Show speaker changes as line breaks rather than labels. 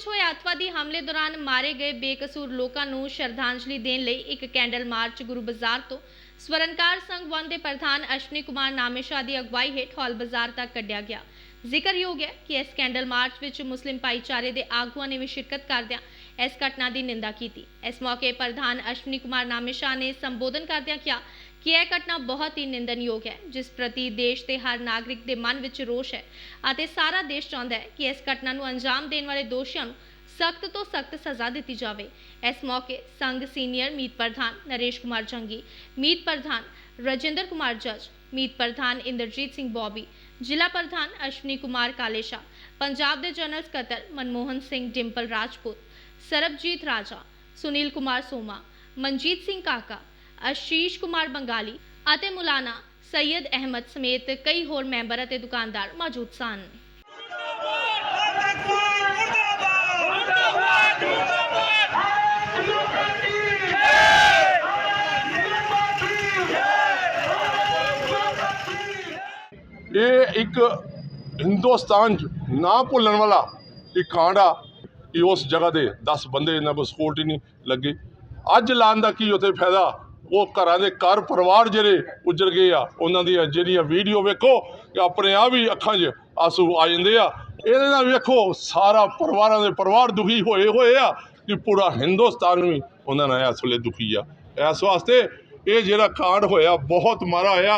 ਵਿੱਚ ਹੋਏ ਅੱਤਵਾਦੀ ਹਮਲੇ ਦੌਰਾਨ ਮਾਰੇ ਗਏ ਬੇਕਸੂਰ ਲੋਕਾਂ ਨੂੰ ਸ਼ਰਧਾਂਜਲੀ ਦੇਣ ਲਈ ਇੱਕ ਕੈਂਡਲ ਮਾਰਚ ਗੁਰੂ ਬਾਜ਼ਾਰ ਤੋਂ ਸਵਰਨਕਾਰ ਸੰਘ ਵਨ ਦੇ ਪ੍ਰਧਾਨ ਅਸ਼ਵਨੀ ਕੁਮਾਰ ਨਾਮੇਸ਼ਾ ਦੀ ਅਗਵਾਈ ਹੇਠ ਹਾਲ ਬਾਜ਼ਾਰ ਤੱਕ ਕੱਢਿਆ ਗਿਆ। ਜ਼ਿਕਰਯੋਗ ਹੈ ਕਿ ਇਸ ਕੈਂਡਲ ਮਾਰਚ ਵਿੱਚ ਮੁਸਲਿਮ ਭਾਈਚਾਰੇ ਦੇ ਆਗੂਆਂ ਨੇ ਵੀ ਸ਼ਿਰਕਤ ਕਰਦਿਆਂ ਇਸ ਘਟਨਾ ਦੀ ਨਿੰਦਾ ਕੀਤੀ। ਇਸ ਮੌਕੇ ਪ੍ਰਧਾਨ ਅਸ਼ਵਨੀ ਕੁਮਾਰ ਨਾਮੇਸ਼ਾ ਨੇ ਸੰਬੋਧਨ ਕਰਦਿਆਂ ਕਿਹਾ ਕਿ ਇਹ ਘਟਨਾ ਬਹੁਤ ਹੀ ਨਿੰਦਨਯੋਗ ਹੈ, ਜਿਸ ਪ੍ਰਤੀ ਦੇਸ਼ ਦੇ ਹਰ ਨਾਗਰਿਕ ਦੇ ਮਨ ਵਿੱਚ ਰੋਸ਼ ਹੈ ਅਤੇ ਸਾਰਾ ਦੇਸ਼ ਚਾਹੁੰਦਾ ਹੈ ਕਿ ਇਸ ਘਟਨਾ ਨੂੰ ਅੰਜਾਮ ਦੇਣ ਵਾਲੇ ਦੋਸ਼ੀਆਂ ਨੂੰ ਸਖਤ ਤੋਂ ਸਖਤ ਸਜ਼ਾ ਦਿੱਤੀ ਜਾਵੇ। ਇਸ ਮੌਕੇ ਸੰਘ ਸੀਨੀਅਰ ਮੀਤ ਪ੍ਰਧਾਨ ਨਰੇਸ਼ ਕੁਮਾਰ ਜੰਗੀ, ਮੀਤ ਪ੍ਰਧਾਨ ਰਜਿੰਦਰ ਕੁਮਾਰ ਜੱਜ, ਮੀਤ ਪ੍ਰਧਾਨ ਇੰਦਰਜੀਤ ਸਿੰਘ ਬੋਬੀ, ਜ਼ਿਲ੍ਹਾ ਪ੍ਰਧਾਨ ਅਸ਼ਵਨੀ ਕੁਮਾਰ ਕਾਲੇਸ਼ਾ, ਪੰਜਾਬ ਦੇ ਜਨਰਲ ਸਕੱਤਰ ਮਨਮੋਹਨ ਸਿੰਘ ਡਿੰਪਲ ਰਾਜਪੂਤ, ਸਰਬਜੀਤ ਰਾਜਾ, ਸੁਨੀਲ ਕੁਮਾਰ ਸੋਮਾ, ਮਨਜੀਤ ਸਿੰਘ ਕਾਕਾ ਆਸ਼ੀਸ਼ ਕੁਮਾਰ ਬੰਗਾਲੀ ਅਤੇ ਮੁਲਾਨਾ ਸੈਯਦ ਅਹਿਮਦ ਸਮੇਤ ਕਈ ਹੋਰ ਮੈਂਬਰ ਅਤੇ ਦੁਕਾਨਦਾਰ ਮੌਜੂਦ ਸਨ।
ਇਹ ਇੱਕ ਹਿੰਦੁਸਤਾਨ 'ਚ ਨਾ ਭੁੱਲਣ ਵਾਲਾ ਇੱਕ ਕਾਂਡ ਆ। ਕਿ ਉਸ ਜਗ੍ਹਾ ਦੇ 10 ਬੰਦੇ, ਇਹਨਾਂ ਕੋਲ ਸਕਿਉਰਟੀ ਨਹੀਂ ਲੱਗੀ। ਅੱਜ ਲਾਉਣ ਦਾ ਕੀ ਉੱਥੇ ਫਾਇਦਾ? ਉਹ ਘਰਾਂ ਦੇ ਘਰ ਪਰਿਵਾਰ ਜਿਹੜੇ ਉੱਜੜ ਗਏ ਆ, ਉਹਨਾਂ ਦੀਆਂ ਜਿਹੜੀਆਂ ਵੀਡੀਓ ਵੇਖੋ ਕਿ ਆਪਣੇ ਆਪ ਹੀ ਅੱਖਾਂ 'ਚ ਆਸੂ ਆ ਜਾਂਦੇ ਆ। ਇਹਦੇ ਨਾਲ ਵੇਖੋ, ਸਾਰਾ ਪਰਿਵਾਰਾਂ ਦੇ ਪਰਿਵਾਰ ਦੁਖੀ ਹੋਏ ਹੋਏ ਆ ਕਿ ਪੂਰਾ ਹਿੰਦੁਸਤਾਨ ਵੀ ਉਹਨਾਂ ਨਾਲ ਇਸ ਵੇਲੇ ਦੁਖੀ ਆ। ਇਸ ਵਾਸਤੇ ਇਹ ਜਿਹੜਾ ਕਾਂਡ ਹੋਇਆ, ਬਹੁਤ ਮਾਰਾ ਹੋਇਆ।